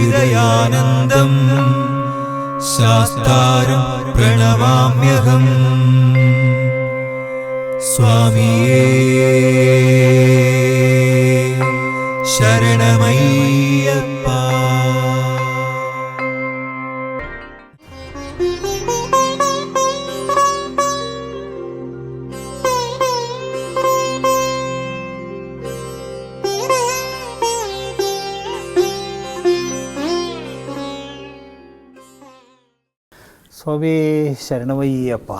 ഹൃദയാനന്ദം ശാസ്ത്ര സ്വാമി ശരണമയ്യപ്പ.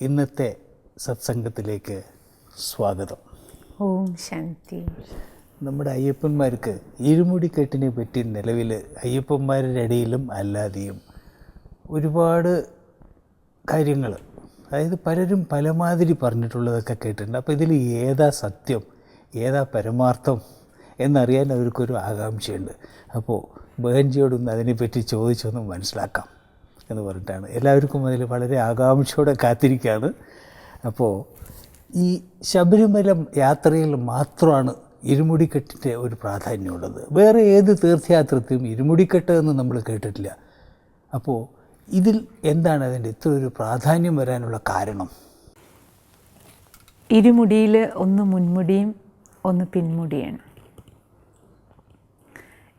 ഇന്നത്തെ സത്സംഗത്തിലേക്ക് സ്വാഗതം. ഓം ശാന്തി. നമ്മുടെ അയ്യപ്പന്മാർക്ക് ഇരുമുടിക്കെട്ടിനെ പറ്റി നിലവിൽ അയ്യപ്പന്മാരുടെ ഇടയിലും അല്ലാതെയും ഒരുപാട് കാര്യങ്ങൾ അതായത് പലരും പലമാതിരി പറഞ്ഞിട്ടുള്ളതൊക്കെ കേട്ടിട്ടുണ്ട്. അപ്പോൾ ഇതിൽ ഏതാ സത്യം ഏതാ പരമാർത്ഥം എന്നറിയാൻ അവർക്കൊരു ആകാംക്ഷയുണ്ട്. അപ്പോൾ ബഹൻജിയോടൊന്ന് അതിനെപ്പറ്റി ചോദിച്ചൊന്ന് മനസ്സിലാക്കാം എന്ന് പറഞ്ഞിട്ടാണ്. എല്ലാവർക്കും അതിൽ വളരെ ആകാംക്ഷയോടെ കാത്തിരിക്കുകയാണ്. അപ്പോൾ ഈ ശബരിമല യാത്രയിൽ മാത്രമാണ് ഇരുമുടിക്കെട്ടിന്റെ ഒരു പ്രാധാന്യമുള്ളത്. വേറെ ഏത് തീർത്ഥയാത്രത്തിലും ഇരുമുടിക്കെട്ട് എന്ന് നമ്മൾ കേട്ടിട്ടില്ല. അപ്പോൾ ഇതിൽ എന്താണ് അതിന്റെ ഇത്ര ഒരു പ്രാധാന്യം വരാനുള്ള കാരണം? ഇരുമുടിയിൽ ഒന്ന് മുൻമുടിയും ഒന്ന് പിൻമുടിയാണ്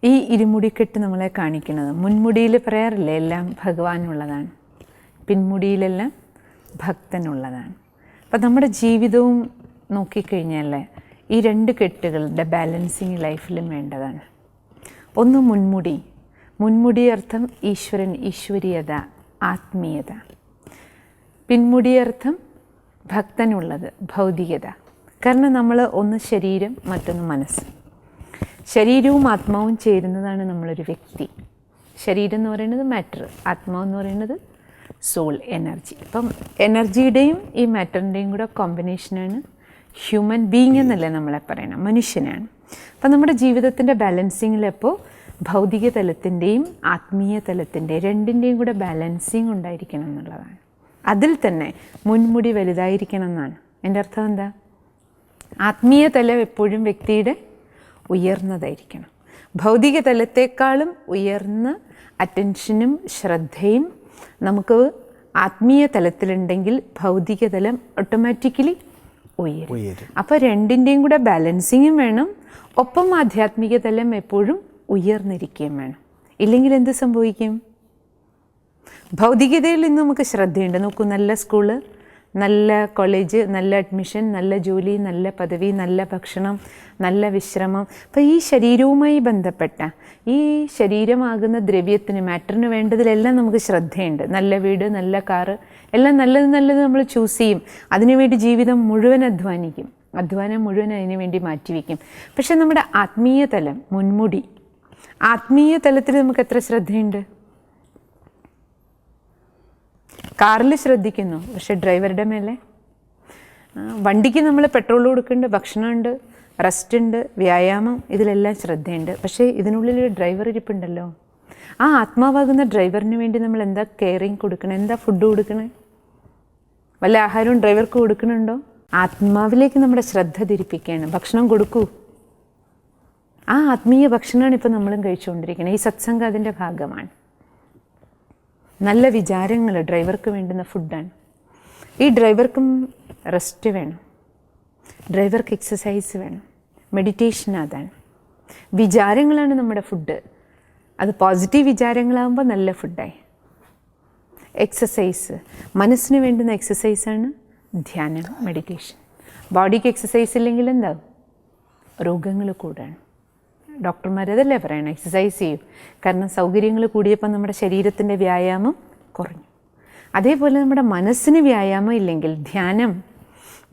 ഈ ഇരുമുടിക്കെട്ട് നമ്മളെ കാണിക്കുന്നത്. മുൻമുടിയിൽ പറയാറില്ലേ എല്ലാം ഭഗവാനുള്ളതാണ്. പിൻമുടിയിലെല്ലാം ഭക്തനുള്ളതാണ്. അപ്പം നമ്മുടെ ജീവിതവും നോക്കിക്കഴിഞ്ഞാൽ ഈ രണ്ട് കെട്ടുകളുടെ ബാലൻസിങ് ലൈഫിലും വേണ്ടതാണ്. ഒന്ന് മുൻമുടി. മുൻമുടി അർത്ഥം ഈശ്വരൻ ഈശ്വരീയത ആത്മീയത. പിൻമുടി അർത്ഥം ഭക്തനുള്ളത് ഭൗതികത. കാരണം നമ്മൾ ഒന്ന് ശരീരം മറ്റൊന്ന് മനസ്സ്. ശരീരവും ആത്മാവും ചേരുന്നതാണ് നമ്മളൊരു വ്യക്തി. ശരീരം എന്ന് പറയുന്നത് മാറ്റർ ആത്മാവ് എന്ന് പറയുന്നത് സോൾ എനർജി അപ്പം എനർജിയുടെയും ഈ മാറ്ററിന്റെയും കൂടെ കോമ്പിനേഷനാണ് ഹ്യൂമൻ ബീങ് എന്നല്ലേ നമ്മളെ പറയണം മനുഷ്യനാണ്. അപ്പം നമ്മുടെ ജീവിതത്തിന്റെ ബാലൻസിങ്ങിലെപ്പോൾ ഭൗതിക തലത്തിന്റെയും ആത്മീയ തലത്തിന്റെ രണ്ടിന്റെയും കൂടെ ബാലൻസിങ് ഉണ്ടായിരിക്കണം എന്നുള്ളതാണ്. അതിൽ തന്നെ മുൻമുടി വലുതായിരിക്കണം എന്നാണ്. എന്റെ അർത്ഥം എന്താ? ആത്മീയ തലം എപ്പോഴും വ്യക്തിയുടെ ഉയർന്നതായിരിക്കണം. ഭൗതിക തലത്തേക്കാളും ഉയർന്ന അറ്റൻഷനും ശ്രദ്ധയും നമുക്ക് ആത്മീയ തലത്തിലുണ്ടെങ്കിൽ ഭൗതിക തലം ഓട്ടോമാറ്റിക്കലി ഉയരും. അപ്പോൾ രണ്ടിന്റെയും കൂടെ ബാലൻസിങ്ങും വേണം. ഒപ്പം ആധ്യാത്മിക തലം എപ്പോഴും ഉയർന്നിരിക്കുകയും വേണം. ഇല്ലെങ്കിൽ എന്ത് സംഭവിക്കും? ഭൗതികതയിൽ ഇന്ന് നമുക്ക് ശ്രദ്ധയുണ്ട്. നോക്കൂ നല്ല സ്കൂൾ നല്ല കോളേജ് നല്ല അഡ്മിഷൻ നല്ല ജോലി നല്ല പദവി നല്ല ഭക്ഷണം നല്ല വിശ്രമം. അപ്പോൾ ഈ ശരീരവുമായി ബന്ധപ്പെട്ട ഈ ശരീരമാകുന്ന ദ്രവ്യത്തിന് മാറ്ററിന് വേണ്ടതിലെല്ലാം നമുക്ക് ശ്രദ്ധയുണ്ട്. നല്ല വീട് നല്ല കാറ് എല്ലാം നല്ലത് നല്ലത് നമ്മൾ ചൂസ് ചെയ്യും. അതിനുവേണ്ടി ജീവിതം മുഴുവൻ അധ്വാനിക്കും. അധ്വാനം മുഴുവൻ അതിനുവേണ്ടി മാറ്റിവെക്കും പക്ഷേ നമ്മുടെ ആത്മീയ തലം മുൻമുടി ആത്മീയ തലത്തിൽ നമുക്ക് എത്ര ശ്രദ്ധയുണ്ട്? കാറിൽ ശ്രദ്ധിക്കുന്നു. പക്ഷെ ഡ്രൈവറുടെ മേലെ? വണ്ടിക്ക് നമ്മൾ പെട്രോൾ കൊടുക്കുന്നുണ്ട് ഭക്ഷണമുണ്ട് റെസ്റ്റ് ഉണ്ട് വ്യായാമം ഇതിലെല്ലാം ശ്രദ്ധയുണ്ട്. പക്ഷേ ഇതിനുള്ളിൽ ഒരു ഡ്രൈവർ ഇരിപ്പുണ്ടല്ലോ. ആ ആത്മാവാകുന്ന ഡ്രൈവറിന് വേണ്ടി നമ്മൾ എന്താ കെയറിങ് കൊടുക്കണം? എന്താ ഫുഡ് കൊടുക്കണേ? വല്ല ആഹാരവും ഡ്രൈവർക്ക് കൊടുക്കണുണ്ടോ? ആത്മാവിലേക്ക് നമ്മുടെ ശ്രദ്ധ തിരിപ്പിക്കുകയാണ്. ഭക്ഷണം കൊടുക്കൂ. ആ ആത്മീയ ഭക്ഷണമാണ് ഇപ്പം നമ്മളും കഴിച്ചുകൊണ്ടിരിക്കുന്നത്. ഈ സത്സംഗം അതിന്റെ ഭാഗമാണ്. നല്ല വിചാരങ്ങൾ ഡ്രൈവർക്ക് വേണ്ടുന്ന ഫുഡാണ്. ഈ ഡ്രൈവർക്കും റെസ്റ്റ് വേണം. ഡ്രൈവർക്ക് എക്സസൈസ് വേണം. മെഡിറ്റേഷൻ അതാണ്. വിചാരങ്ങളാണ് നമ്മുടെ ഫുഡ് അത് പോസിറ്റീവ് വിചാരങ്ങളാകുമ്പോൾ നല്ല ഫുഡായി എക്സസൈസ് മനസ്സിന് വേണ്ടുന്ന എക്സസൈസാണ് ധ്യാനം മെഡിറ്റേഷൻ ബോഡിക്ക് എക്സസൈസ് ഇല്ലെങ്കിൽ എന്താവും? രോഗങ്ങൾ കൂടാണ് ഡോക്ടർമാർ അതല്ലേ പറയണം? എക്സസൈസ് ചെയ്യും. കാരണം സൗകര്യങ്ങൾ കൂടിയപ്പോൾ നമ്മുടെ ശരീരത്തിന്റെ വ്യായാമം കുറഞ്ഞു. അതേപോലെ നമ്മുടെ മനസ്സിന് വ്യായാമം ഇല്ലെങ്കിൽ ധ്യാനം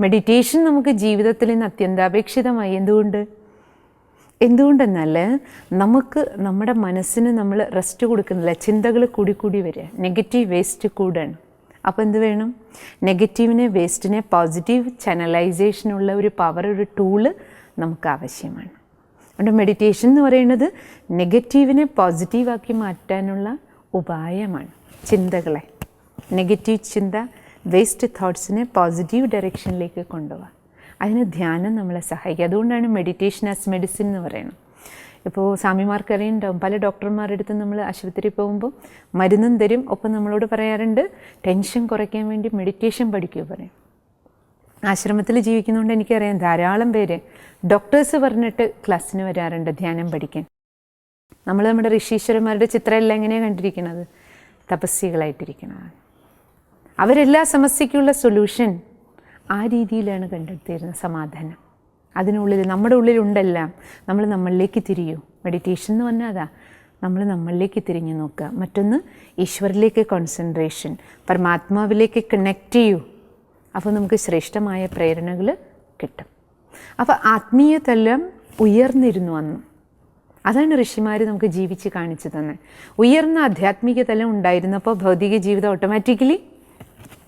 മെഡിറ്റേഷൻ നമുക്ക് ജീവിതത്തിൽ ഇന്ന് അത്യന്താപേക്ഷിതമായി എന്തുകൊണ്ട്? എന്തുകൊണ്ടെന്നാൽ നമുക്ക് നമ്മുടെ മനസ്സിന് നമ്മൾ റെസ്റ്റ് കൊടുക്കുന്നില്ല. ചിന്തകൾ കൂടി കൂടി വരിക. നെഗറ്റീവ് വേസ്റ്റ് കൂടാണ് അപ്പോൾ എന്ത് വേണം? നെഗറ്റീവിനെ വേസ്റ്റിനെ പോസിറ്റീവ് ചാനലൈസേഷനുള്ള ഒരു പവർ ഒരു ടൂൾ നമുക്ക് ആവശ്യമാണ്. അതുകൊണ്ട് മെഡിറ്റേഷൻ എന്ന് പറയുന്നത് നെഗറ്റീവിനെ പോസിറ്റീവാക്കി മാറ്റാനുള്ള ഉപായമാണ്. ചിന്തകളെ. നെഗറ്റീവ് ചിന്ത വേസ്റ്റ് തോട്ട്സിനെ പോസിറ്റീവ് ഡയറക്ഷനിലേക്ക് കൊണ്ടുപോകാം അതിന് ധ്യാനം നമ്മളെ സഹായിക്കും. അതുകൊണ്ടാണ് മെഡിറ്റേഷൻ ആസ് മെഡിസിൻ എന്ന് പറയുന്നത്. ഇപ്പോൾ സ്വാമിമാർക്ക് അറിയുന്നുണ്ടാവും പല ഡോക്ടർമാരുടെ അടുത്ത് നമ്മൾ ആശുപത്രിയിൽ പോകുമ്പോൾ മരുന്നും തരും. ഒപ്പം നമ്മളോട് പറയാറുണ്ട് ടെൻഷൻ കുറയ്ക്കാൻ വേണ്ടി മെഡിറ്റേഷൻ പഠിക്കുക പറയും. ആശ്രമത്തിൽ ജീവിക്കുന്നതുകൊണ്ട് എനിക്കറിയാം ധാരാളം പേര്. ഡോക്ടേഴ്സ് പറഞ്ഞിട്ട് ക്ലാസ്സിന് വരാറുണ്ട് ധ്യാനം പഠിക്കാൻ. നമ്മൾ നമ്മുടെ ഋഷീശ്വരന്മാരുടെ ചിത്രമെല്ലാം എങ്ങനെയാണ് കണ്ടിരിക്കുന്നത് തപസ്വികളായിട്ടിരിക്കുന്നതാണ് അവരെല്ലാ സമസ്യയ്ക്കുള്ള സൊല്യൂഷൻ ആ രീതിയിലാണ് കണ്ടെത്തിയിരുന്നത് സമാധാനം. അതിനുള്ളിൽ നമ്മുടെ ഉള്ളിലുണ്ടെല്ലാം നമ്മൾ നമ്മളിലേക്ക് തിരിയൂ. മെഡിറ്റേഷൻ എന്ന് പറഞ്ഞാൽ അതാ. നമ്മൾ നമ്മളിലേക്ക് തിരിഞ്ഞു നോക്കുക. മറ്റൊന്ന് ഈശ്വരിലേക്ക് കോൺസെൻട്രേഷൻ പരമാത്മാവിലേക്ക് കണക്ട് ചെയ്യൂ. അപ്പോൾ നമുക്ക് ശ്രേഷ്ഠമായ പ്രേരണകൾ കിട്ടും. അപ്പോൾ ആത്മീയതല്ലം ഉയർന്നിരുന്നു അന്ന്. അതാണ് ഋഷിമാർ നമുക്ക് ജീവിച്ച് കാണിച്ചു തന്നെ ഉയർന്ന ആധ്യാത്മിക തലം ഉണ്ടായിരുന്നപ്പോൾ ഭൗതിക ജീവിതം ഓട്ടോമാറ്റിക്കലി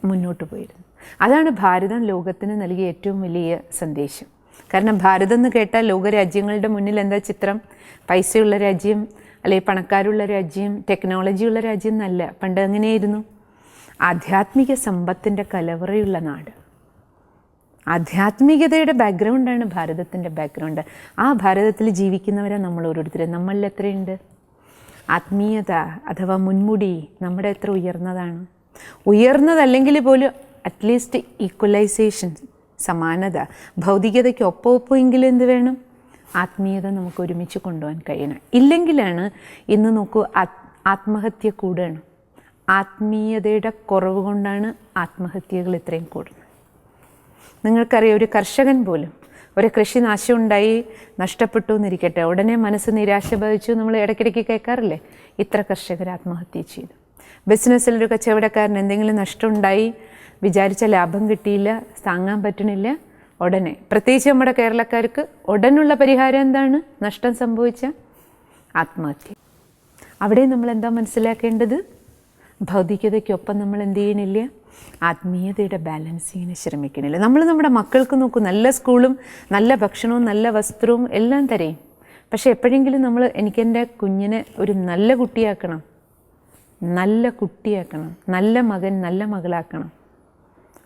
മുന്നോട്ട് പോയിരുന്നു. അതാണ് ഭാരതം ലോകത്തിന് നൽകിയ ഏറ്റവും വലിയ സന്ദേശം. കാരണം ഭാരതം എന്ന് കേട്ടാൽ ലോകരാജ്യങ്ങളുടെ മുന്നിൽ എന്താ ചിത്രം? പൈസയുള്ള രാജ്യം അല്ലെങ്കിൽ പണക്കാരുള്ള രാജ്യം ടെക്നോളജിയുള്ള രാജ്യം എന്നല്ല. പണ്ട് അങ്ങനെയായിരുന്നു. ആധ്യാത്മിക സമ്പത്തിന്റെ കലവറയുള്ള നാട്. ആധ്യാത്മികതയുടെ ബാക്ക്ഗ്രൗണ്ടാണ് ഭാരതത്തിന്റെ ബാക്ക്ഗ്രൗണ്ട് ആ ഭാരതത്തിൽ ജീവിക്കുന്നവരാണ് നമ്മൾ ഓരോരുത്തരും. നമ്മളിൽ എത്രയുണ്ട്? ആത്മീയത അഥവാ മുൻമുടി നമ്മുടെ എത്ര ഉയർന്നതാണ്? ഉയർന്നതല്ലെങ്കിൽ പോലും അറ്റ്ലീസ്റ്റ് ഈക്വലൈസേഷൻ സമാനത ഭൗതികതയ്ക്ക് ഒപ്പം ഒപ്പമെങ്കിലും എന്ത് വേണം? ആത്മീയത നമുക്ക് ഒരുമിച്ച് കൊണ്ടുപോകാൻ കഴിയണം. ഇല്ലെങ്കിലാണ് ഇന്ന് നോക്കൂ ആത്മഹത്യ കൂടുകയാണ്. ആത്മീയതയുടെ കുറവ് കൊണ്ടാണ് ആത്മഹത്യകൾ ഇത്രയും കൂടുന്നത്. നിങ്ങൾക്കറിയാം ഒരു കർഷകൻ പോലും ഒരു കൃഷി നാശം ഉണ്ടായി നഷ്ടപ്പെട്ടു എന്നിരിക്കട്ടെ ഉടനെ മനസ്സ് നിരാശ ബാധിച്ചു നമ്മൾ ഇടയ്ക്കിടയ്ക്ക് കേൾക്കാറില്ലേ? ഇത്ര കർഷകർ ആത്മഹത്യ ചെയ്തു. ബിസിനസ്സിലൊരു കച്ചവടക്കാരൻ എന്തെങ്കിലും നഷ്ടമുണ്ടായി വിചാരിച്ച ലാഭം കിട്ടിയില്ല താങ്ങാൻ പറ്റണില്ല ഉടനെ. പ്രത്യേകിച്ച് നമ്മുടെ കേരളക്കാർക്ക് ഉടനുള്ള പരിഹാരം എന്താണ്? നഷ്ടം സംഭവിച്ച ആത്മഹത്യ. അവിടെ നമ്മൾ എന്താ മനസ്സിലാക്കേണ്ടത്? ഭൗതികതയ്ക്കൊപ്പം നമ്മൾ എന്ത് ചെയ്യണില്ല? ആത്മീയതയുടെ ബാലൻസിങ്ങിന് ശ്രമിക്കണില്ല? നമ്മൾ നമ്മുടെ മക്കൾക്ക് നോക്കൂ നല്ല സ്കൂളും നല്ല ഭക്ഷണവും നല്ല വസ്ത്രവും എല്ലാം തരയും പക്ഷെ എപ്പോഴെങ്കിലും നമ്മൾ എനിക്കെന്റെ കുഞ്ഞിനെ ഒരു നല്ല കുട്ടിയാക്കണം. നല്ല കുട്ടിയാക്കണം. നല്ല മകൻ നല്ല മകളാക്കണം.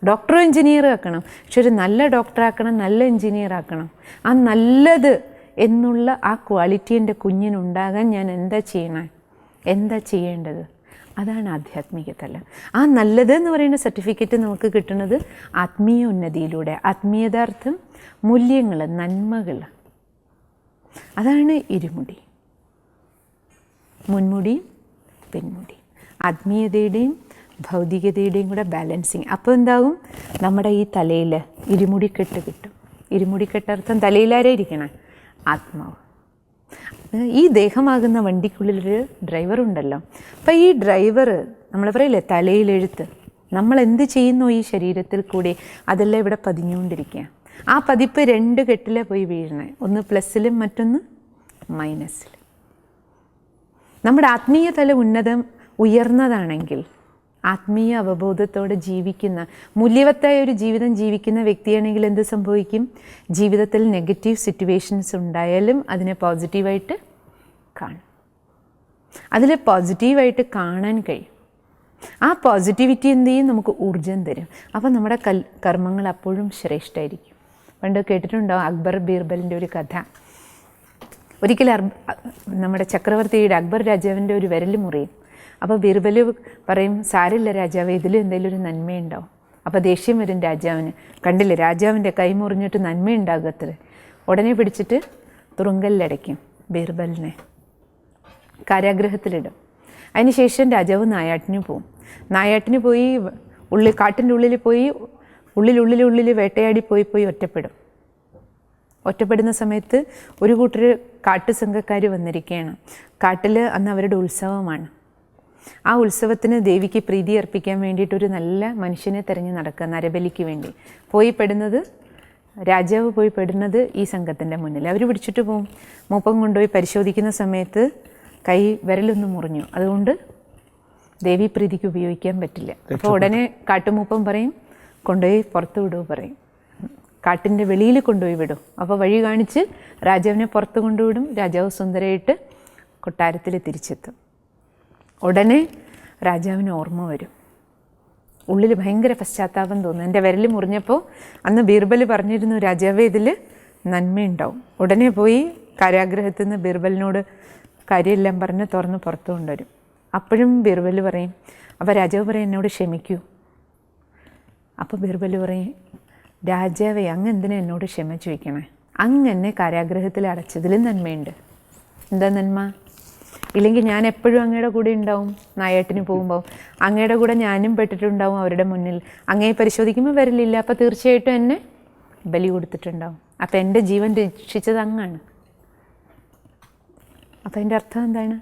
ഡോക്ടറോ എഞ്ചിനീയറും ആക്കണം. പക്ഷെ ഒരു നല്ല ഡോക്ടറാക്കണം നല്ല എഞ്ചിനീയർ ആക്കണം. ആ നല്ലത് എന്നുള്ള ആ ക്വാളിറ്റി എന്റെ കുഞ്ഞിനുണ്ടാകാൻ ഞാൻ എന്താ ചെയ്യണേ? എന്താ ചെയ്യേണ്ടത്? അതാണ് ആധ്യാത്മിക തലം ആ നല്ലത് എന്ന് പറയുന്ന സർട്ടിഫിക്കറ്റ് നമുക്ക് കിട്ടുന്നത് ആത്മീയ ഉന്നതിയിലൂടെ. ആത്മീയതാർത്ഥം മൂല്യങ്ങൾ നന്മകൾ അതാണ് ഇരുമുടി. മുൻമുടിയും പിൻമുടി ആത്മീയതയുടെയും ഭൗതികതയുടെയും കൂടെ ബാലൻസിങ്. അപ്പോൾ എന്താകും നമ്മുടെ ഈ തലയിൽ ഇരുമുടിക്കെട്ട് കിട്ടും ഇരുമുടിക്കെട്ടർത്ഥം തലയിലാരേ ഇരിക്കണം? ആത്മാവ്. ഈ ദേഹമാകുന്ന വണ്ടിക്കുള്ളിലൊരു ഡ്രൈവർ ഉണ്ടല്ലോ അപ്പം ഈ ഡ്രൈവർ നമ്മൾ പറയില്ലേ തലയിലെഴുത്ത്. നമ്മൾ എന്ത് ചെയ്യുന്നു ഈ ശരീരത്തിൽ കൂടി? അതെല്ലാം ഇവിടെ പതിഞ്ഞുകൊണ്ടിരിക്കുക ആ പതിപ്പ് രണ്ട് കെട്ടിലെ പോയി വീഴണേ. ഒന്ന് പ്ലസ്സിലും മറ്റൊന്ന് മൈനസിലും നമ്മുടെ ആത്മീയ തല ഉന്നതം ഉയർന്നതാണെങ്കിൽ ആത്മീയ അവബോധത്തോടെ ജീവിക്കുന്ന മൂല്യവത്തായ ഒരു ജീവിതം ജീവിക്കുന്ന വ്യക്തിയാണെങ്കിൽ എന്ത് സംഭവിക്കും? ജീവിതത്തിൽ നെഗറ്റീവ് സിറ്റുവേഷൻസ് ഉണ്ടായാലും അതിനെ പോസിറ്റീവായിട്ട് കാണും. അതിൽ പോസിറ്റീവായിട്ട് കാണാൻ കഴിയും. ആ പോസിറ്റിവിറ്റി എന്ത് ചെയ്യും? നമുക്ക് ഊർജം തരും. അപ്പോൾ നമ്മുടെ കൽ കർമ്മങ്ങൾ അപ്പോഴും ശ്രേഷ്ഠമായിരിക്കും പണ്ട് കേട്ടിട്ടുണ്ടോ? അക്ബർ ബീർബലിന്റെ ഒരു കഥ. ഒരിക്കലും നമ്മുടെ ചക്രവർത്തിയുടെ അക്ബർ രാജാവിന്റെ ഒരു വിരൽ മുറിയും. അപ്പോൾ ബീർബൽ പറയും സാരില്ല രാജാവ് ഇതിലും എന്തെങ്കിലും ഒരു നന്മയുണ്ടാവും. അപ്പോൾ ദേഷ്യം വരും രാജാവിന്. കണ്ടില്ലേ രാജാവിന്റെ കൈ മുറിഞ്ഞിട്ട് നന്മയുണ്ടാകത്തില്ല? ഉടനെ പിടിച്ചിട്ട് തുറുങ്കലിലടയ്ക്കും ബീർബലിനെ. കാരാഗ്രഹത്തിലിടും. അതിനുശേഷം രാജാവ് നായാട്ടിന് പോവും. നായാട്ടിന് പോയി ഉള്ളിൽ കാട്ടിന്റെ ഉള്ളിൽ പോയി ഉള്ളിലുള്ളിലുള്ളിൽ വേട്ടയാടി പോയി പോയി ഒറ്റപ്പെടും. ഒറ്റപ്പെടുന്ന സമയത്ത് ഒരു കൂട്ടർ കാട്ടു സംഘക്കാർ വന്നിരിക്കുകയാണ്. കാട്ടിൽ അന്ന് അവരുടെ ഉത്സവമാണ്. ആ ഉത്സവത്തിന് ദേവിക്ക് പ്രീതി അർപ്പിക്കാൻ വേണ്ടിയിട്ട് ഒരു നല്ല മനുഷ്യനെ തിരഞ്ഞു നടക്കുക നരബലിക്ക് വേണ്ടി. പോയി പെടുന്നത് രാജാവ് പോയി പെടുന്നത് ഈ സംഘത്തിന്റെ മുന്നിൽ. അവർ പിടിച്ചിട്ട് പോകും മൂപ്പം കൊണ്ടുപോയി പരിശോധിക്കുന്ന സമയത്ത് കൈ വിരലൊന്ന് മുറിഞ്ഞു. അതുകൊണ്ട് ദേവി പ്രീതിക്ക് ഉപയോഗിക്കാൻ പറ്റില്ല. അപ്പോൾ ഉടനെ കാട്ടുമൂപ്പം പറയും കൊണ്ടുപോയി പുറത്ത് വിടുക പറയും. കാട്ടിന്റെ വെളിയിൽ കൊണ്ടുപോയി വിടും. അപ്പോൾ വഴി കാണിച്ച് രാജാവിനെ പുറത്ത് കൊണ്ടുവിടും. രാജാവ് സുന്ദരമായിട്ട് കൊട്ടാരത്തിൽ തിരിച്ചെത്തും. ഉടനെ രാജാവിന് ഓർമ്മ വരും. ഉള്ളിൽ ഭയങ്കര പശ്ചാത്താപം തോന്നും. എന്റെ വിരൽ മുറിഞ്ഞപ്പോൾ അന്ന് ബീർബൽ പറഞ്ഞിരുന്നു രാജാവേ ഇതിൽ നന്മയുണ്ടാവും. ഉടനെ പോയി കാരാഗ്രഹത്തിൽ നിന്ന് ബീർബലിനോട് കാര്യമെല്ലാം പറഞ്ഞ് തുറന്ന് പുറത്തു കൊണ്ടുവരും. അപ്പോഴും ബീർബൽ പറയും അപ്പോൾ രാജാവ് പറയും എന്നോട് ക്ഷമിക്കൂ. അപ്പോൾ ബീർബൽ പറയും രാജാവേ അങ്ങ് എന്തിനാ എന്നോട് ക്ഷമ ചോദിക്കണേ? അങ്ങ് എന്നെ കാരാഗ്രഹത്തിൽ അടച്ചതിലും നന്മയുണ്ട്. എന്താ നന്മ? ഇല്ലെങ്കിൽ ഞാൻ എപ്പോഴും അങ്ങയുടെ കൂടെ ഉണ്ടാവും നായേട്ടിന് പോകുമ്പോൾ അങ്ങയുടെ കൂടെ ഞാനും പെട്ടിട്ടുണ്ടാവും അവരുടെ മുന്നിൽ. അങ്ങയെ പരിശോധിക്കുമ്പോൾ വരലില്ല. അപ്പോൾ തീർച്ചയായിട്ടും എന്നെ ബലി കൊടുത്തിട്ടുണ്ടാവും. അപ്പോൾ എന്റെ ജീവൻ രക്ഷിച്ചത് അങ്ങാണ്. അപ്പോൾ അതിന്റെ അർത്ഥം എന്താണ്?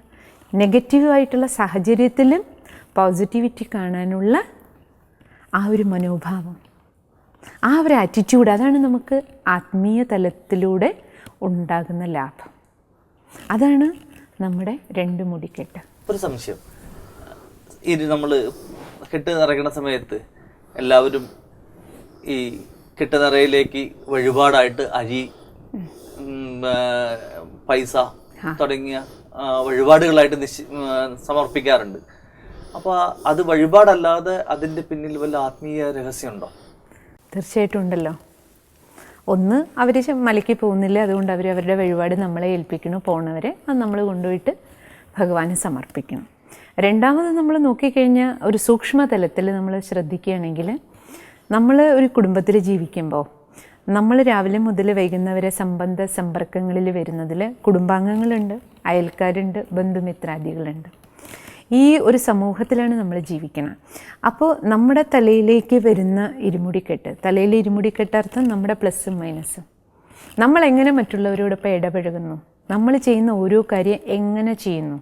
നെഗറ്റീവായിട്ടുള്ള സാഹചര്യത്തിലും പോസിറ്റിവിറ്റി കാണാനുള്ള ആ ഒരു മനോഭാവം. ആ ഒരു ആറ്റിറ്റ്യൂഡ് അതാണ് നമുക്ക് ആത്മീയ തലത്തിലൂടെ ഉണ്ടാകുന്ന ലാഭം. അതാണ് നമ്മുടെ രണ്ട് മുടിക്കെട്ട്. ഒരു സംശയം. ഇത് നമ്മൾ കെട്ട് നിറയ്ക്കുന്ന സമയത്ത് എല്ലാവരും ഈ കെട്ട് നിറയിലേക്ക് വഴിപാടായിട്ട് അരി പൈസ തുടങ്ങിയ വഴിപാടുകളായിട്ട് നിശ് സമർപ്പിക്കാറുണ്ട്. അപ്പോൾ അത് വഴിപാടല്ലാതെ അതിന്റെ പിന്നിൽ വല്ല ആത്മീയ രഹസ്യമുണ്ടോ? തീർച്ചയായിട്ടും ഉണ്ടല്ലോ. ഒന്ന് അവർ മലയ്ക്ക് പോകുന്നില്ല അതുകൊണ്ട് അവർ അവരുടെ വഴിപാട് നമ്മളെ ഏൽപ്പിക്കണു പോണവരെ അത് നമ്മൾ കൊണ്ടുപോയിട്ട് ഭഗവാന് സമർപ്പിക്കണം രണ്ടാമത് നമ്മൾ നോക്കിക്കഴിഞ്ഞാൽ ഒരു സൂക്ഷ്മ തലത്തിൽ നമ്മൾ ശ്രദ്ധിക്കുകയാണെങ്കിൽ നമ്മൾ ഒരു കുടുംബത്തിൽ ജീവിക്കുമ്പോൾ നമ്മൾ രാവിലെ മുതൽ വൈകുന്നവരെ സംബന്ധ സമ്പർക്കങ്ങളിൽ വരുന്നതിൽ കുടുംബാംഗങ്ങളുണ്ട് അയൽക്കാരുണ്ട് ബന്ധുമിത്രാദികളുണ്ട്. ഈ ഒരു സമൂഹത്തിലാണ് നമ്മൾ ജീവിക്കുന്നത് അപ്പോൾ നമ്മുടെ തലയിലേക്ക് വരുന്ന ഇരുമുടിക്കെട്ട് തലയിലെ ഇരുമുടിക്കെട്ട് അർത്ഥം നമ്മുടെ പ്ലസ്സും മൈനസും. നമ്മൾ എങ്ങനെ മറ്റുള്ളവരോടൊപ്പം ഇടപഴകുന്നു? നമ്മൾ ചെയ്യുന്ന ഓരോ കാര്യം എങ്ങനെ ചെയ്യുന്നു?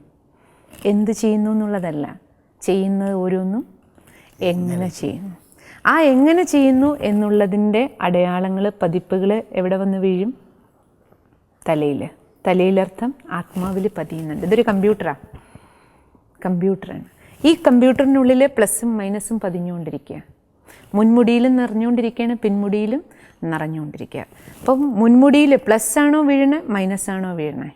എന്ത് ചെയ്യുന്നു എന്നുള്ളതല്ല ചെയ്യുന്നത് ഓരോന്നും എങ്ങനെ ചെയ്യുന്നു? ആ എങ്ങനെ ചെയ്യുന്നു എന്നുള്ളതിന്റെ അടയാളങ്ങൾ പതിപ്പുകൾ എവിടെ വന്ന് വീഴും? തലയിൽ. തലയിലർത്ഥം ആത്മാവിൽ പതിയുന്നുണ്ട്. ഇതൊരു കമ്പ്യൂട്ടറാണ് കമ്പ്യൂട്ടറാണ്. ഈ കമ്പ്യൂട്ടറിനുള്ളിൽ പ്ലസ്സും മൈനസും പതിഞ്ഞുകൊണ്ടിരിക്കുക മുൻമുടിയിലും നിറഞ്ഞുകൊണ്ടിരിക്കുകയാണ് പിൻമുടിയിലും നിറഞ്ഞുകൊണ്ടിരിക്കുക അപ്പം മുൻമുടിയിൽ പ്ലസ് ആണോ വീഴണേ മൈനസ് ആണോ വീഴണേ?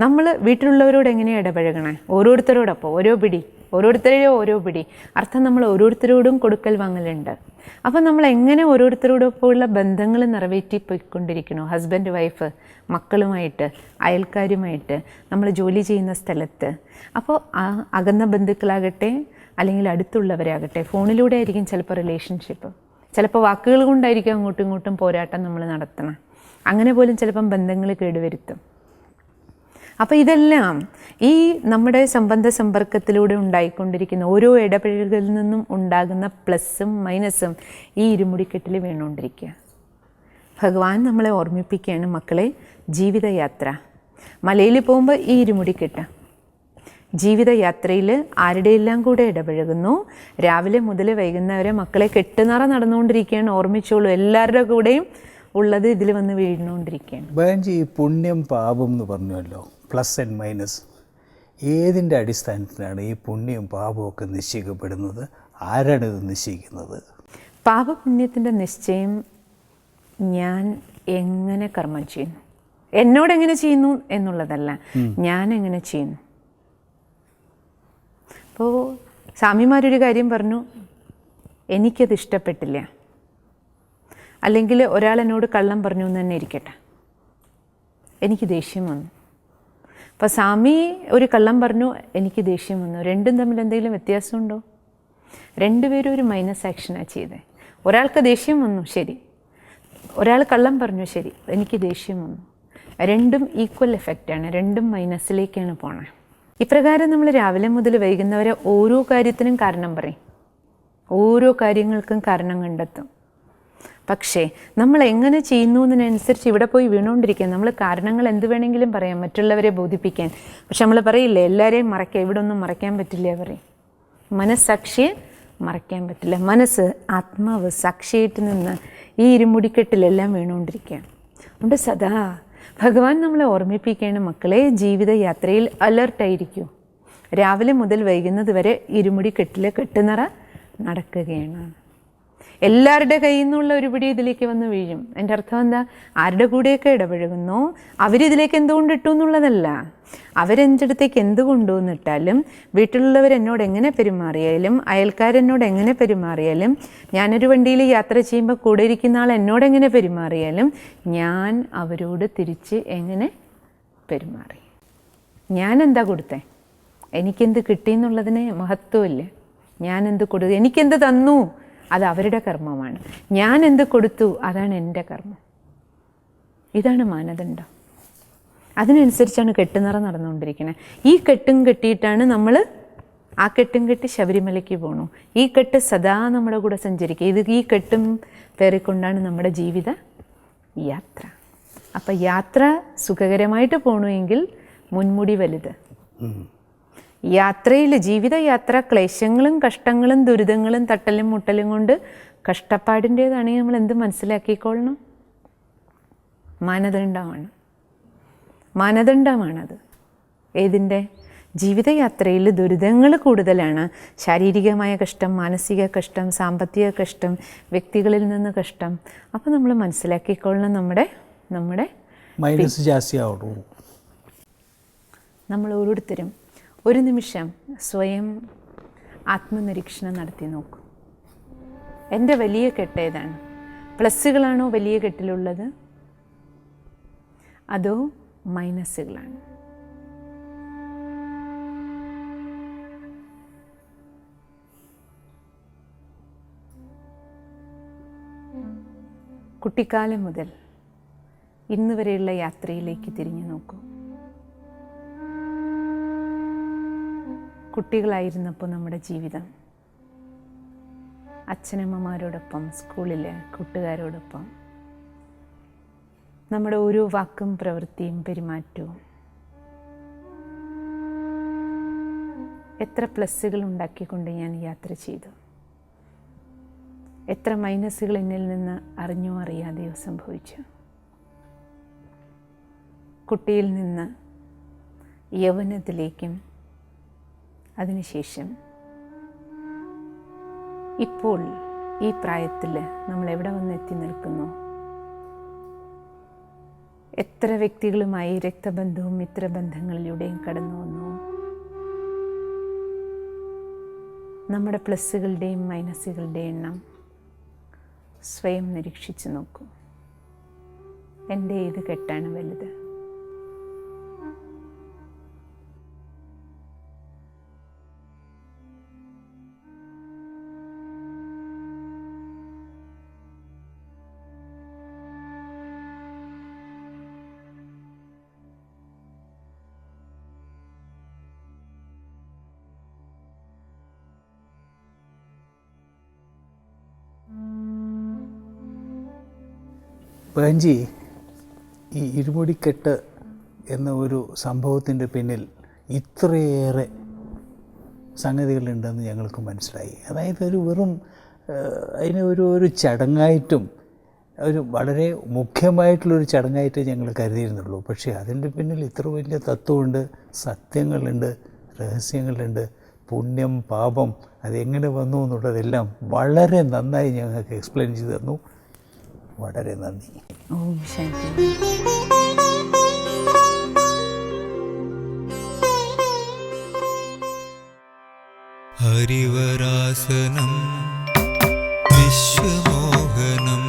നമ്മൾ വീട്ടിലുള്ളവരോട് എങ്ങനെയാണ് ഇടപഴകണേ? ഓരോരുത്തരോടൊപ്പം ഓരോ പിടി. ഓരോരുത്തരെയോ ഓരോ പിടി. അർത്ഥം നമ്മൾ ഓരോരുത്തരോടും കൊടുക്കൽ വാങ്ങലുണ്ട്. അപ്പം നമ്മൾ എങ്ങനെ ഓരോരുത്തരോടൊപ്പമുള്ള ബന്ധങ്ങൾ നിറവേറ്റി പോയിക്കൊണ്ടിരിക്കണോ ഹസ്ബൻഡ് വൈഫ് മക്കളുമായിട്ട് അയൽക്കാരുമായിട്ട് നമ്മൾ ജോലി ചെയ്യുന്ന സ്ഥലത്ത്. അപ്പോൾ ആ അകന്ന ബന്ധുക്കളാകട്ടെ അല്ലെങ്കിൽ അടുത്തുള്ളവരാകട്ടെ ഫോണിലൂടെ ആയിരിക്കും ചിലപ്പോൾ റിലേഷൻഷിപ്പ് ചിലപ്പോൾ വാക്കുകൾ കൊണ്ടായിരിക്കും അങ്ങോട്ടും ഇങ്ങോട്ടും പോരാട്ടം നമ്മൾ നടത്തണം. അങ്ങനെ പോലും ചിലപ്പം ബന്ധങ്ങൾ കേടുവരുത്തും. അപ്പോൾ ഇതെല്ലാം ഈ നമ്മുടെ സംബന്ധ സമ്പർക്കത്തിലൂടെ ഉണ്ടായിക്കൊണ്ടിരിക്കുന്ന ഓരോ ഇടപെടലുകളിൽ നിന്നും ഉണ്ടാകുന്ന പ്ലസ്സും മൈനസും ഈ ഇരുമുടിക്കെട്ടിൽ വീണുകൊണ്ടിരിക്കുക. ഭഗവാൻ നമ്മളെ ഓർമ്മിപ്പിക്കുകയാണ് മക്കളെ ജീവിതയാത്ര. മലയിൽ പോകുമ്പോൾ ഈ ഇരുമുടിക്കെട്ട്. ജീവിതയാത്രയിൽ ആരുടെയെല്ലാം കൂടെ ഇടപഴകുന്നു? രാവിലെ മുതൽ വൈകുന്നവരെ മക്കളെ കെട്ടുനിറ നടന്നുകൊണ്ടിരിക്കുകയാണ് ഓർമ്മിച്ചോളൂ. എല്ലാവരുടെ കൂടെയും ഉള്ളത് ഇതിൽ വന്ന് വീഴുന്നുകൊണ്ടിരിക്കുകയാണ് പുണ്യം പാപം എന്ന് പറഞ്ഞല്ലോ പ്ലസ് ആൻഡ് മൈനസ് ഏതിന്റെ അടിസ്ഥാനത്തിലാണ് ഈ പുണ്യവും പാപവും ഒക്കെ നിശ്ചയിക്കപ്പെടുന്നത്? ആരാണ് ഇത് നിശ്ചയിക്കുന്നത്? പാപപുണ്യത്തിന്റെ നിശ്ചയം ഞാൻ എങ്ങനെ കർമ്മം ചെയ്യുന്നു? എന്നോട് എങ്ങനെ ചെയ്യുന്നു എന്നുള്ളതല്ല ഞാൻ എങ്ങനെ ചെയ്യുന്നു? അപ്പോൾ സ്വാമിമാരൊരു കാര്യം പറഞ്ഞു എനിക്കത് ഇഷ്ടപ്പെട്ടില്ല. അല്ലെങ്കിൽ ഒരാൾ എന്നോട് കള്ളം പറഞ്ഞു എന്ന് തന്നെ ഇരിക്കട്ടെ. എനിക്ക് ദേഷ്യം വന്നു. അപ്പോൾ സ്വാമി ഒരു കള്ളം പറഞ്ഞു എനിക്ക് ദേഷ്യം വന്നു. രണ്ടും തമ്മിൽ എന്തെങ്കിലും വ്യത്യാസമുണ്ടോ? രണ്ടുപേരും ഒരു മൈനസ് ആക്ഷനാണ് ചെയ്തത് ഒരാൾക്ക് ദേഷ്യം വന്നു ശരി. ഒരാൾ കള്ളം പറഞ്ഞു ശരി. എനിക്ക് ദേഷ്യം വന്നു. രണ്ടും ഈക്വൽ എഫക്റ്റാണ് രണ്ടും മൈനസിലേക്കാണ് പോണത് ഇപ്രകാരം നമ്മൾ രാവിലെ മുതൽ വൈകുന്നവരെ ഓരോ കാര്യത്തിനും കാരണം പറയും. ഓരോ കാര്യങ്ങൾക്കും കാരണം കണ്ടെത്തും. പക്ഷേ നമ്മൾ എങ്ങനെ ചെയ്യുന്നു എന്നതിനനുസരിച്ച് ഇവിടെ പോയി വീണുകൊണ്ടിരിക്കുക നമ്മൾ കാരണങ്ങൾ എന്ത് വേണമെങ്കിലും പറയാം മറ്റുള്ളവരെ ബോധിപ്പിക്കാൻ. പക്ഷെ നമ്മൾ പറയില്ലേ എല്ലാവരെയും മറയ്ക്കുക ഇവിടെ ഒന്നും മറയ്ക്കാൻ പറ്റില്ല പറയും. മനസ്സാക്ഷിയെ മറയ്ക്കാൻ പറ്റില്ല. മനസ്സ് ആത്മാവ് സാക്ഷിയായിട്ട് നിന്ന് ഈ ഇരുമുടിക്കെട്ടിലെല്ലാം വീണുകൊണ്ടിരിക്കുകയാണ്. അതുകൊണ്ട് സദാ ഭഗവാൻ നമ്മളെ ഓർമ്മിപ്പിക്കുകയാണ് മക്കളെ ജീവിതയാത്രയിൽ അലർട്ടായിരിക്കൂ. രാവിലെ മുതൽ വൈകുന്നത് വരെ ഇരുമുടി കെട്ടുനിറ നടക്കുകയാണ്. എല്ലാവരുടെ കയ്യിൽ നിന്നുള്ള ഒരു പിടി ഇതിലേക്ക് വന്ന് വീഴും. എന്റെ അർത്ഥം എന്താ? ആരുടെ കൂടെയൊക്കെ ഇടപഴകുന്നു? അവരിതിലേക്ക് എന്തുകൊണ്ട് ഇട്ടു എന്നുള്ളതല്ല. അവരെന്റെ അടുത്തേക്ക് എന്ത് കൊണ്ടുവന്നിട്ടാലും വീട്ടിലുള്ളവർ എന്നോട് എങ്ങനെ പെരുമാറിയാലും അയൽക്കാരെന്നോട് എങ്ങനെ പെരുമാറിയാലും ഞാനൊരു വണ്ടിയിൽ യാത്ര ചെയ്യുമ്പോൾ കൂടെ ഇരിക്കുന്ന ആൾ എന്നോട് എങ്ങനെ പെരുമാറിയാലും ഞാൻ അവരോട് തിരിച്ച് എങ്ങനെ പെരുമാറി? ഞാൻ എന്താ കൊടുത്തേ? എനിക്കെന്ത് കിട്ടി എന്നുള്ളതിന് മഹത്വമില്ല എന്ത് കൊടുത്തു എനിക്കെന്ത് തന്നു? അത് അവരുടെ കർമ്മമാണ്. ഞാൻ എന്ത് കൊടുത്തു? അതാണ് എന്റെ കർമ്മം. ഇതാണ് മാനദണ്ഡം. അതിനനുസരിച്ചാണ് കെട്ടുനിറ നടന്നുകൊണ്ടിരിക്കുന്നത് ഈ കെട്ടും കെട്ടിയിട്ടാണ് നമ്മൾ ആ കെട്ടും കെട്ടി ശബരിമലയ്ക്ക് പോകണു ഈ കെട്ട് സദാ നമ്മുടെ കൂടെ സഞ്ചരിക്കുക. ഇത് ഈ കെട്ടും പേറിക്കൊണ്ടാണ് നമ്മുടെ ജീവിത യാത്ര. അപ്പം യാത്ര സുഖകരമായിട്ട് പോകണമെങ്കിൽ മുൻമുടി വലുത്. യാത്രയിൽ ജീവിതയാത്ര ക്ലേശങ്ങളും കഷ്ടങ്ങളും ദുരിതങ്ങളും തട്ടലും മുട്ടലും കൊണ്ട് കഷ്ടപ്പാടിന്റേതാണെങ്കിൽ നമ്മൾ എന്ത് മനസ്സിലാക്കിക്കൊള്ളണം മാനദണ്ഡമാണ്. മാനദണ്ഡമാണത്. ഏതിന്റെ? ജീവിതയാത്രയിൽ ദുരിതങ്ങൾ കൂടുതലാണ്. ശാരീരികമായ കഷ്ടം മാനസിക കഷ്ടം സാമ്പത്തിക കഷ്ടം വ്യക്തികളിൽ നിന്ന് കഷ്ടം. അപ്പോൾ നമ്മൾ മനസ്സിലാക്കിക്കൊള്ളണം നമ്മുടെ നമ്മുടെ മൈനസ് നമ്മൾ ഓരോരുത്തരും ഒരു നിമിഷം സ്വയം ആത്മനിരീക്ഷണം നടത്തി നോക്കൂ. എന്റെ വലിയ കെട്ട് ഏതാണ്? പ്ലസ്സുകളാണോ വലിയ കെട്ടിലുള്ളത്? അതോ മൈനസുകളാണ് കുട്ടിക്കാലം മുതൽ ഇന്ന് വരെയുള്ള യാത്രയിലേക്ക് തിരിഞ്ഞു നോക്കൂ. കുട്ടികളായിരുന്നപ്പോൾ നമ്മുടെ ജീവിതം. അച്ഛനമ്മമാരോടൊപ്പം സ്കൂളിലെ കൂട്ടുകാരോടൊപ്പം. നമ്മുടെ ഓരോ വാക്കും പ്രവൃത്തിയും പെരുമാറ്റവും. എത്ര പ്ലസ്സുകൾ ഉണ്ടാക്കിക്കൊണ്ട് ഞാൻ യാത്ര ചെയ്തു. എത്ര മൈനസുകൾ എന്നിൽ നിന്ന് അറിഞ്ഞോ അറിയാതെയോ സംഭവിച്ചു. കുട്ടിയിൽ നിന്ന് യൗവനത്തിലേക്കും അതിനുശേഷം ഇപ്പോൾ ഈ പ്രായത്തിൽ നമ്മൾ എവിടെ വന്ന് എത്തി നിൽക്കുന്നു? എത്ര വ്യക്തികളുമായി രക്തബന്ധവും മിത്രബന്ധങ്ങളിലൂടെയും കടന്നു വന്നു? നമ്മുടെ പ്ലസ്സുകളുടെയും മൈനസുകളുടെയും എണ്ണം സ്വയം നിരീക്ഷിച്ചു നോക്കൂ. എന്റെ ഏത് കെട്ടാണ് വലുത്? ബഹൻജി ഈ ഇരുമുടിക്കെട്ട് എന്ന ഒരു സംഭവത്തിന്റെ പിന്നിൽ ഇത്രയേറെ സംഗതികളുണ്ടെന്ന് ഞങ്ങൾക്ക് മനസ്സിലായി. അതായത് ഒരു വെറും അതിന് ഒരു ഒരു ചടങ്ങായിട്ടും ഒരു വളരെ മുഖ്യമായിട്ടുള്ളൊരു ചടങ്ങായിട്ട് ഞങ്ങൾ കരുതിയിരുന്നുള്ളൂ. പക്ഷേ അതിന്റെ പിന്നിൽ ഇത്ര വലിയ തത്വമുണ്ട് സത്യങ്ങളുണ്ട് രഹസ്യങ്ങളുണ്ട് പുണ്യം പാപം അതെങ്ങനെ വന്നു എന്നുള്ളതെല്ലാം വളരെ നന്നായി ഞങ്ങൾക്ക് എക്സ്പ്ലെയിൻ ചെയ്തു തന്നു. വളരെ നന്ദി. ഓം ശാന്തി ഹരിവരാസനം വിശ്വമോഹനം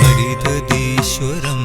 ഹരിതീശ്വരം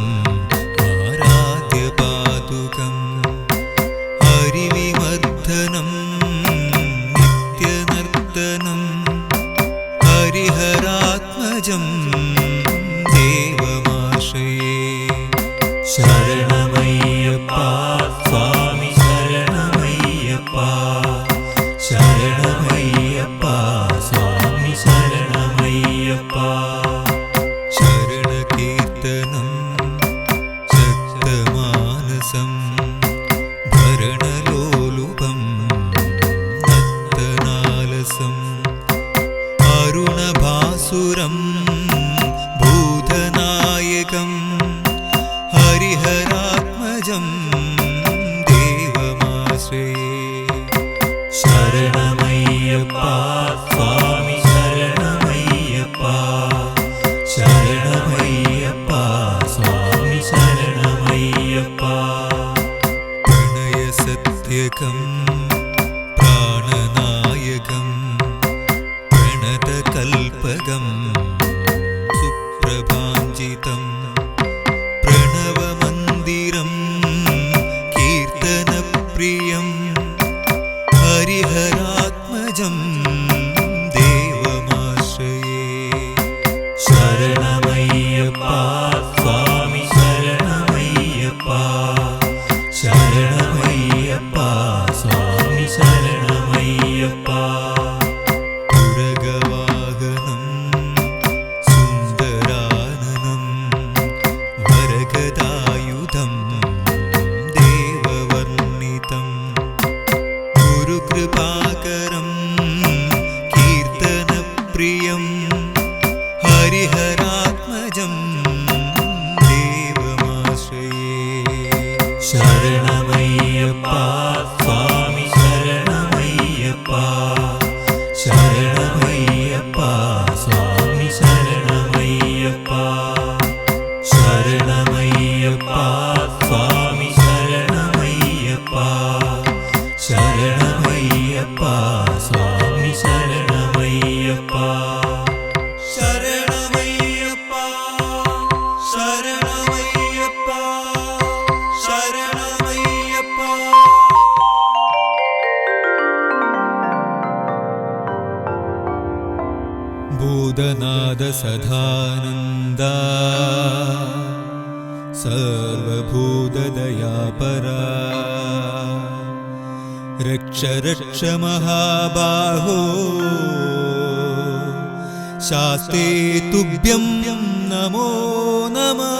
പ്രാണനായകം പ്രണതകൽപകം സുപ്രഭ प्पा शरप्पा भूदनादसदानन्द सर्वभूतदया परा रक्ष रक्षमहाबाहो शास्त्रे तु व्यम्यं नमो Mama.